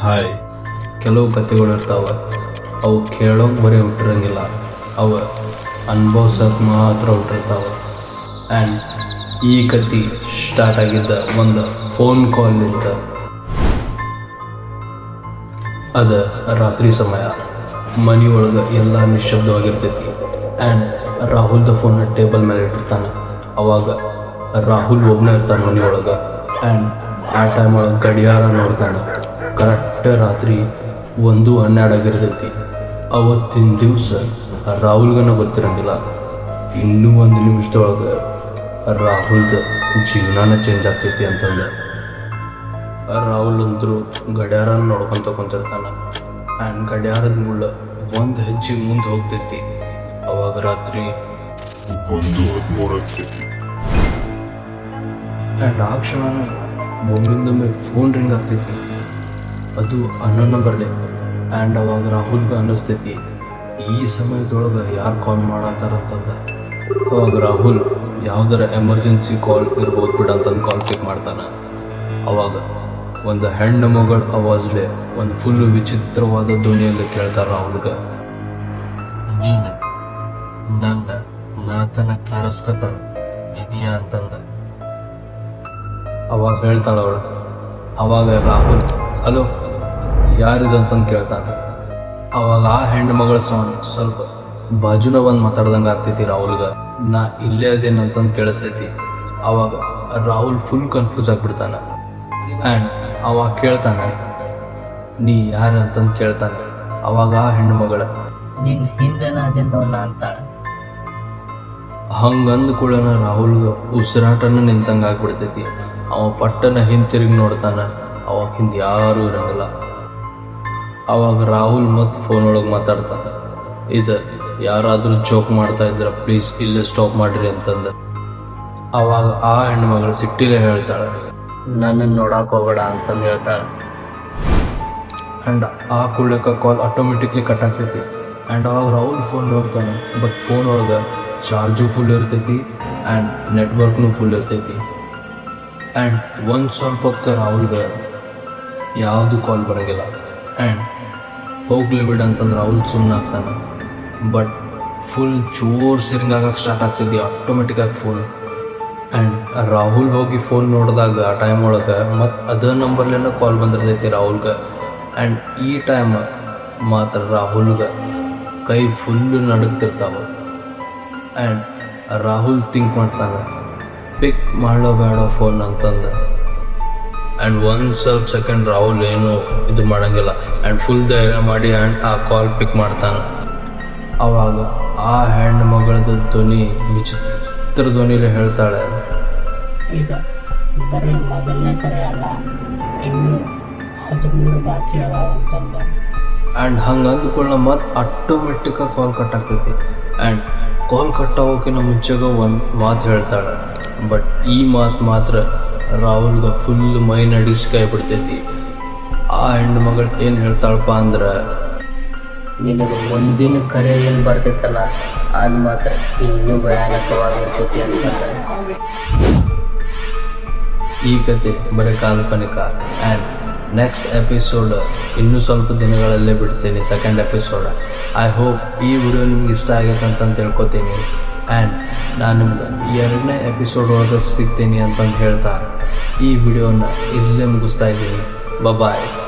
Hi. ಕೆಲವು ಕಥೆಗಳು ಇರ್ತಾವೆ. ಅವು ಕೇಳೋಕೆ ಬರೀ ಹುಟ್ಟಿರಂಗಿಲ್ಲ. ಅವ ಅನುಭವಿಸೋಕೆ ಮಾತ್ರ ಹುಟ್ಟಿರ್ತಾವೆ. ಆ್ಯಂಡ್ ಈ ಕತೆ ಸ್ಟಾರ್ಟ್ ಆಗಿದ್ದ ಒಂದು ಫೋನ್ ಕಾಲ್ ಕಾಲ್ನಿಂದ ಅದ ರಾತ್ರಿ ಸಮಯ. ಮನೆಯೊಳಗೆ ಎಲ್ಲ ನಿಶಬ್ದವಾಗಿರ್ತೈತಿ ಆ್ಯಂಡ್ ರಾಹುಲ್ದ ಫೋನ್ ಟೇಬಲ್ ಮೇಲೆ ಇಟ್ಟಿರ್ತಾನೆ. ಅವಾಗ ರಾಹುಲ್ ಒಬ್ಬನೇ ಇರ್ತಾನೆ ಮನೆಯೊಳಗೆ. ಆ್ಯಂಡ್ ಆ ಟೈಮ್ ಒಳಗೆ ಗಡಿಯಾರ ನೋಡ್ತಾನೆ. ಕರೆಕ್ಟ್ ರಾತ್ರಿ ಒಂದು ಹನ್ನೆರಡಾಗಿರ್ತೈತಿ ಅವತ್ತಿನ ದಿವಸ ರಾಹುಲ್ಗನ ಗೊತ್ತಿರಂಗಿಲ್ಲ. ಇನ್ನೂ ಒಂದು ನಿಮಿಷದೊಳಗೆ ರಾಹುಲ್ದ ಜೀವನನ ಚೇಂಜ್ ಆಗ್ತೈತಿ ಅಂತಂದ. ರಾಹುಲ್ ಅಂತರೂ ಗಡಿಯಾರ ನೋಡ್ಕೊಂತ ಕುಂತಿರ್ತಾನ. ಆ್ಯಂಡ್ ಗಡಿಯಾರದ ಮುಳ್ಳ ಒಂದು ಹೆಜ್ಜೆ ಮುಂದೆ ಹೋಗ್ತೈತಿ. ಅವಾಗ ರಾತ್ರಿ ಒಂದು ಆ್ಯಂಡ್ ಆ ಕ್ಷಣ ಒಮ್ಮಿಂದೊಮ್ಮೆ ಫೋನ್ ರಿಂಗ್ ಆಗ್ತೈತಿ. ಅದು ಅನ್ನೋ ನಂಬರ್ಲೆ ಆ್ಯಂಡ್ ಅವಾಗ ರಾಹುಲ್ಗೆ ಅನ್ನಿಸ್ತೈತಿ ಈ ಸಮಯದೊಳಗೆ ಯಾರು ಕಾಲ್ ಮಾಡತ್ತಾರಂತಂದ ಅವಾಗ ರಾಹುಲ್ ಯಾವ್ದಾರ ಎಮರ್ಜೆನ್ಸಿ ಕಾಲ್ ಇರ್ಬೋದು ಬಿಡ ಅಂತಂದು ಕಾಲ್ ಪಿಕ್ ಮಾಡ್ತಾನೆ. ಅವಾಗ ಒಂದು ಹೆಣ್ಣು ಮಗಳ ಅವಾಜ್ಲೆ ಒಂದು ಫುಲ್ ವಿಚಿತ್ರವಾದ ಧ್ವನಿಯಲ್ಲಿ ಕೇಳ್ತಾರ ರಾಹುಲ್ಗೆ. ನೀನು ನನ್ನ ಮಾತನ್ನ ಕೇಳಿಸ್ಕೊತ ಇದೆಯಾ ಅಂತಂದ. ಅವಾಗ ಹೇಳ್ತಾಳ ಅವಳು. ಅವಾಗ ರಾಹುಲ್ ಹಲೋ ಯಾರಿದು ಅಂತಂದು ಕೇಳ್ತಾನೆ. ಅವಾಗ ಆ ಹೆಣ್ಣು ಮಗಳ ಸೌಂಡ್ ಸ್ವಲ್ಪ ಬಾಜುನ ಬಂದು ಮಾತಾಡ್ದಂಗೆ ಆಗ್ತೈತಿ ರಾಹುಲ್ಗ. ನಾ ಇಲ್ಲೇ ಅದೇನು ಅಂತಂದು ಕೇಳಿಸ್ತೈತಿ. ಅವಾಗ ರಾಹುಲ್ ಫುಲ್ ಕನ್ಫ್ಯೂಸ್ ಆಗಿಬಿಡ್ತಾನೆ. ಆ್ಯಂಡ್ ಅವಾಗ ಕೇಳ್ತಾನೆ ನೀ ಯಾರು ಅಂತಂದು ಕೇಳ್ತಾನೆ? ಅವಾಗ ಆ ಹೆಣ್ಣು ನಿನ್ನ ನಿನ್ ಹಿಂದೆನ ಅಂತಾಳೆ ಅಂತಾಳ. ಹಂಗಂದ ಕೂಡನ ರಾಹುಲ್ ಉಸಿರಾಟನ ನಿಂತಂಗ ಆಗ್ಬಿಡ್ತೈತಿ. ಅವ ಪಟ್ಟನ ಹಿಂತಿರುಗಿ ನೋಡ್ತಾನ. ಅವಾಗ ಹಿಂದೆ ಯಾರೂ ಇರಂಗಿಲ್ಲ. ಅವಾಗ ರಾಹುಲ್ ಮತ್ತು ಫೋನ್ ಒಳಗೆ ಮಾತಾಡ್ತಾನೆ. ಇದು ಯಾರಾದರೂ ಜೋಕ್ ಮಾಡ್ತಾ ಇದ್ರ ಪ್ಲೀಸ್ ಇಲ್ಲೇ ಸ್ಟಾಪ್ ಮಾಡ್ರಿ ಅಂತಂದ. ಅವಾಗ ಆ ಹೆಣ್ಮಗಳು ಸಿಟ್ಟಿಲೆ ಹೇಳ್ತಾಳೆ. ನನ್ನನ್ನು ನೋಡಕ್ಕೆ ಹೋಗ್ಬೇಡ ಅಂತಂದು ಹೇಳ್ತಾಳೆ. ಆ್ಯಂಡ್ ಆ ಕೂಡಕ್ಕೆ ಕಾಲ್ ಆಟೋಮೆಟಿಕ್ಲಿ ಕಟ್ ಆಗ್ತೈತಿ. ಆ್ಯಂಡ್ ಅವಾಗ ರಾಹುಲ್ ಫೋನ್ ನೋಡ್ತಾನೆ ಬಟ್ ಫೋನ್ ಒಳಗೆ ಚಾರ್ಜು ಫುಲ್ ಇರ್ತೈತಿ ಆ್ಯಂಡ್ ನೆಟ್ವರ್ಕ್ನು ಫುಲ್ ಇರ್ತೈತಿ. ಆ್ಯಂಡ್ ಒಂದು ಸ್ವಲ್ಪ ಹೊತ್ತು ರಾಹುಲ್ಗೆ ಯಾವುದು ಕಾಲ್ ಬರೋಂಗಿಲ್ಲ. ಆ್ಯಂಡ್ ಹೋಗ್ಲಿ ಬಿಡ ಅಂತಂದ್ರೆ ಅವ್ಳು ಸುಮ್ಮನೆ ಆಗ್ತಾನೆ. ಬಟ್ ಫುಲ್ ಚೂರ್ ಸಿರಿಂಗ್ ಆಗಕ್ಕೆ ಸ್ಟಾರ್ಟ್ ಆಗ್ತೈತಿ ಆಟೋಮೆಟಿಕ್ಕಾಗಿ ಫುಲ್ ಆ್ಯಂಡ್ ರಾಹುಲ್ ಹೋಗಿ ಫೋನ್ ನೋಡಿದಾಗ ಆ ಟೈಮ್ ಒಳಗೆ ಮತ್ತು ಅದೇ ನಂಬರ್ಲೇನೋ ಕಾಲ್ ಬಂದಿರ್ತೈತಿ ರಾಹುಲ್ಗೆ. ಆ್ಯಂಡ್ ಈ ಟೈಮ್ ಮಾತ್ರ ರಾಹುಲ್ಗೆ ಕೈ ಫುಲ್ಲು ನಡುಗ್ತಿರ್ತಾವೆ. ಆ್ಯಂಡ್ ರಾಹುಲ್ ಥಿಂಕ್ ಮಾಡ್ತಾನೆ, ಪಿಕ್ ಮಾಡೋ ಬೇಡ ಫೋನ್ ಅಂತಂದು. ಆ್ಯಂಡ್ ಒನ್ ಸ್ವಲ್ಪ ಸೆಕೆಂಡ್ ರಾಹುಲ್ ಏನು ಇದು ಮಾಡೋಂಗಿಲ್ಲ. ಆ್ಯಂಡ್ ಫುಲ್ ಧೈರ್ಯ ಮಾಡಿ ಆ್ಯಂಡ್ ಆ ಕಾಲ್ ಪಿಕ್ ಮಾಡ್ತಾನೆ. ಅವಾಗ ಆ ಹೆಣ್ಣು ಮಗಳದ ಧ್ವನಿ ವಿಚಿತ್ರ ಧ್ವನಿಲಿ ಹೇಳ್ತಾಳೆ. ಈಗ ಬರೀ ಮೊದಲನೇ ಕರೆ ಅಲ್ಲ ಇನ್ನು ಹದಿಮೂರು ಬಾಕಿ ಅದಾವ ಅಂತಂದ. ಆ್ಯಂಡ್ ಹಂಗೆ ಅಂದ್ಕೊಳ್ಳ ಮತ್ತು ಆಟೋಮೆಟಿಕ್ಕಾಗಿ ಕಾಲ್ ಕಟ್ ಆಗ್ತೈತಿ. ಆ್ಯಂಡ್ ಕಾಲ್ ಕಟ್ ಆಗೋಕಿನ ಮುಂಚೆಗ ಒಂದು ಮಾತು ಹೇಳ್ತಾಳೆ. ಬಟ್ ಈ ಮಾತು ಮಾತ್ರ ರಾಹುಲ್ಗೆ ಫುಲ್ ಮೈ ನಡಿಸ್ಕೈ ಬಿಡ್ತೈತಿ ಆ ಹೆಣ್ಣು ಮಗಳು ಏನು ಹೇಳ್ತಾಳಪ್ಪ ಅಂದ್ರೆ ನಿನಗೆ ಮುಂದಿನ ಕರೆ ಏನು ಬರ್ತೈತಲ್ಲ ಅದು ಮಾತ್ರ ಇನ್ನೂ ಭಯಾನಕವಾಗಿರ್ತೈತಿ ಅಂತ ಈ ಕತೆ ಬರೀ ಕಾಲ್ಪನಿಕ. ಆ್ಯಂಡ್ ನೆಕ್ಸ್ಟ್ ಎಪಿಸೋಡ್ ಇನ್ನೂ ಸ್ವಲ್ಪ ದಿನಗಳಲ್ಲೇ ಬಿಡ್ತೀನಿ ಸೆಕೆಂಡ್ ಎಪಿಸೋಡ್ ಐ ಹೋಪ್ ಈ ವಿಡಿಯೋ ನಿಮ್ಗೆ ಇಷ್ಟ ಆಗೈತೆ ಅಂತ ತಿಳ್ಕೊತೀನಿ ಆ್ಯಂಡ್ ನಾನು ನಿಮ್ಗೆ ಎರಡನೇ ಎಪಿಸೋಡ್ ಒಳಗೆ ಸಿಗ್ತೀನಿ ಅಂತಂದು ಹೇಳ್ತಾ ಈ ವಿಡಿಯೋನ ಇಲ್ಲೇ ಮುಗಿಸ್ತಾ ಇದ್ದೀನಿ. ಬಾಯ್